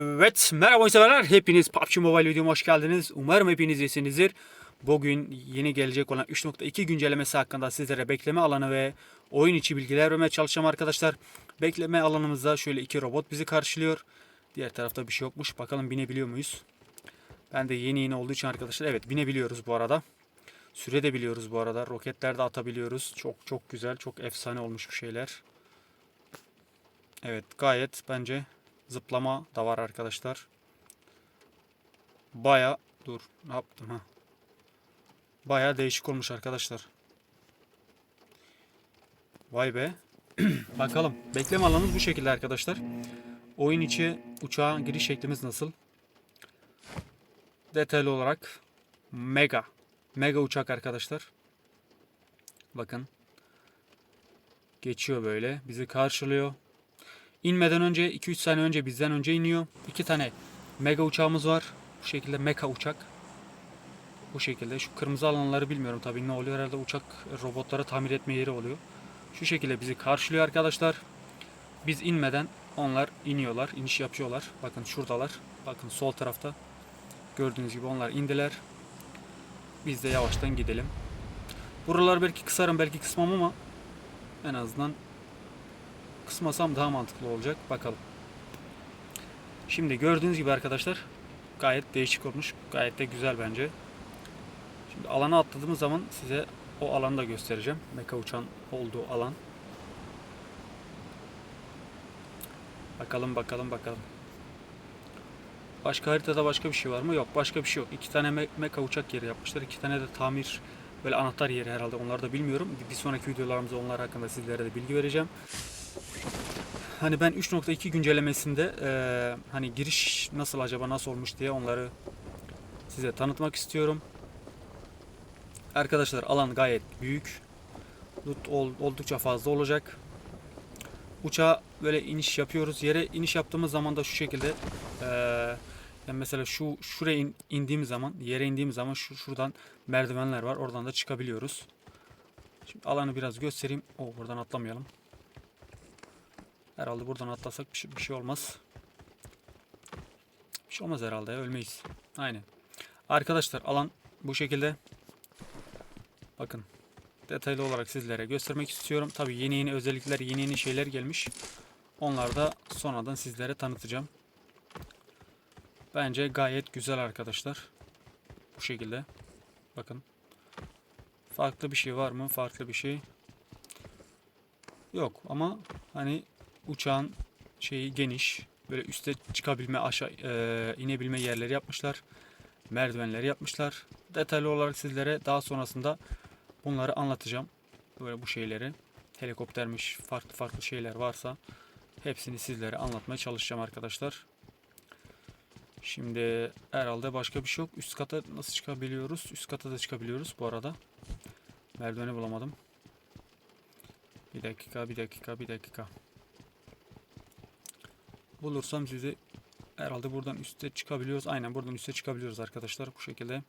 Evet, merhaba severler. Hepiniz PUBG Mobile videoma hoş geldiniz. Umarım hepiniz iyisinizdir. Bugün yeni gelecek olan 3.2 güncellemesi hakkında sizlere bekleme alanı ve oyun içi bilgiler vermeye çalışacağım arkadaşlar. Bekleme alanımızda şöyle iki robot bizi karşılıyor. Diğer tarafta bir şey yokmuş. Bakalım binebiliyor muyuz? Ben de yeni yeni olduğu için arkadaşlar evet binebiliyoruz bu arada. Süre de biliyoruz bu arada. Roketler de atabiliyoruz. Çok çok güzel, çok efsane olmuş bu şeyler. Evet gayet bence zıplama da var arkadaşlar. Baya dur ne yaptım ha. Baya değişik olmuş arkadaşlar. Vay be. Bakalım. Bekleme alanımız bu şekilde arkadaşlar. Oyun içi uçağa giriş şeklimiz nasıl? Detaylı olarak mega. Mega uçak arkadaşlar. Bakın. Geçiyor böyle. Bizi karşılıyor. İnmeden önce 2-3 saniye önce bizden önce iniyor. İki tane mega uçağımız var. Bu şekilde meka uçak. Bu şekilde. Şu kırmızı alanları bilmiyorum tabii ne oluyor. Herhalde uçak robotları tamir etme yeri oluyor. Şu şekilde bizi karşılıyor arkadaşlar. Biz inmeden onlar iniyorlar. iniş yapıyorlar. Bakın şuradalar. Bakın sol tarafta. Gördüğünüz gibi onlar indiler. Biz de yavaştan gidelim. Buralar belki kısarım belki kısmam ama en azından kısmasam daha mantıklı olacak. Bakalım. Şimdi gördüğünüz gibi arkadaşlar gayet değişik olmuş. Gayet de güzel bence. Şimdi alana atladığımız zaman size o alanı da göstereceğim. Meka uçan olduğu alan. Bakalım bakalım bakalım. Başka haritada başka bir şey var mı? Yok başka bir şey yok. İki tane me- meka uçak yeri yapmışlar. İki tane de tamir böyle anahtar yeri herhalde. Onları da bilmiyorum. Bir sonraki videolarımızda onlar hakkında sizlere de bilgi vereceğim. Hani ben 3.2 güncellemesinde eee, hani giriş nasıl acaba nasıl olmuş diye onları size tanıtmak istiyorum. Arkadaşlar alan gayet büyük. Loot ol- oldukça fazla olacak. Uçağa böyle iniş yapıyoruz. Yere iniş yaptığımız zaman da şu şekilde eee, yani mesela şu şuraya in- indiğim zaman, yere indiğim zaman şu şuradan merdivenler var. Oradan da çıkabiliyoruz. Şimdi alanı biraz göstereyim. O buradan atlamayalım. Herhalde buradan atlasak bir şey, bir şey olmaz. Bir şey olmaz herhalde ya ölmeyiz. Aynen. Arkadaşlar alan bu şekilde. Bakın. Detaylı olarak sizlere göstermek istiyorum. Tabi yeni yeni özellikler, yeni yeni şeyler gelmiş. Onları da sonradan sizlere tanıtacağım. Bence gayet güzel arkadaşlar. Bu şekilde. Bakın. Farklı bir şey var mı? Farklı bir şey. Yok ama hani uçağın şeyi geniş. Böyle üste çıkabilme, aşağı e, inebilme yerleri yapmışlar. Merdivenleri yapmışlar. Detaylı olarak sizlere daha sonrasında bunları anlatacağım. Böyle bu şeyleri. Helikoptermiş, farklı farklı şeyler varsa hepsini sizlere anlatmaya çalışacağım arkadaşlar. Şimdi herhalde başka bir şey yok. Üst kata nasıl çıkabiliyoruz? Üst kata da çıkabiliyoruz bu arada. Merdiveni bulamadım. Bir dakika, bir dakika, bir dakika. Bulursam sizi herhalde buradan üste çıkabiliyoruz. Aynen buradan üste çıkabiliyoruz arkadaşlar. Bu şekilde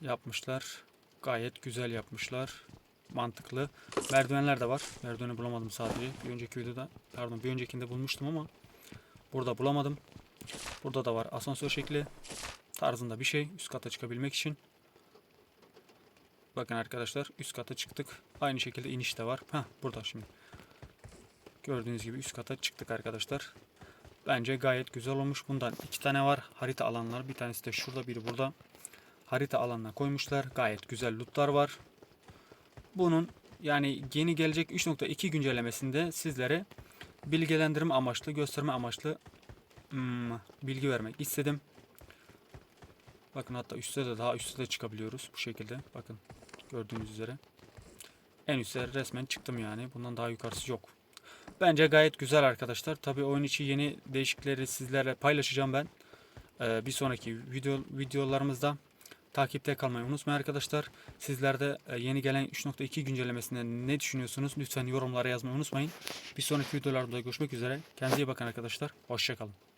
yapmışlar. Gayet güzel yapmışlar. Mantıklı. Merdivenler de var. Merdiveni bulamadım sadece. Bir önceki videoda, pardon bir öncekinde bulmuştum ama burada bulamadım. Burada da var asansör şekli tarzında bir şey üst kata çıkabilmek için. Bakın arkadaşlar üst kata çıktık. Aynı şekilde iniş de var. Heh burada şimdi. Gördüğünüz gibi üst kata çıktık arkadaşlar. Bence gayet güzel olmuş. Bundan iki tane var. Harita alanlar. Bir tanesi de şurada biri burada. Harita alanına koymuşlar. Gayet güzel lootlar var. Bunun yani yeni gelecek 3.2 güncellemesinde sizlere bilgilendirme amaçlı, gösterme amaçlı hmm, bilgi vermek istedim. Bakın hatta üstte de daha üstte de çıkabiliyoruz bu şekilde. Bakın gördüğünüz üzere. En üstte resmen çıktım yani. Bundan daha yukarısı yok. Bence gayet güzel arkadaşlar. Tabi oyun içi yeni değişiklikleri sizlerle paylaşacağım ben. Ee, bir sonraki video videolarımızda takipte kalmayı unutmayın arkadaşlar. Sizler de e, yeni gelen 3.2 güncellemesinde ne düşünüyorsunuz? Lütfen yorumlara yazmayı unutmayın. Bir sonraki videolarda görüşmek üzere. Kendinize iyi bakın arkadaşlar. Hoşçakalın.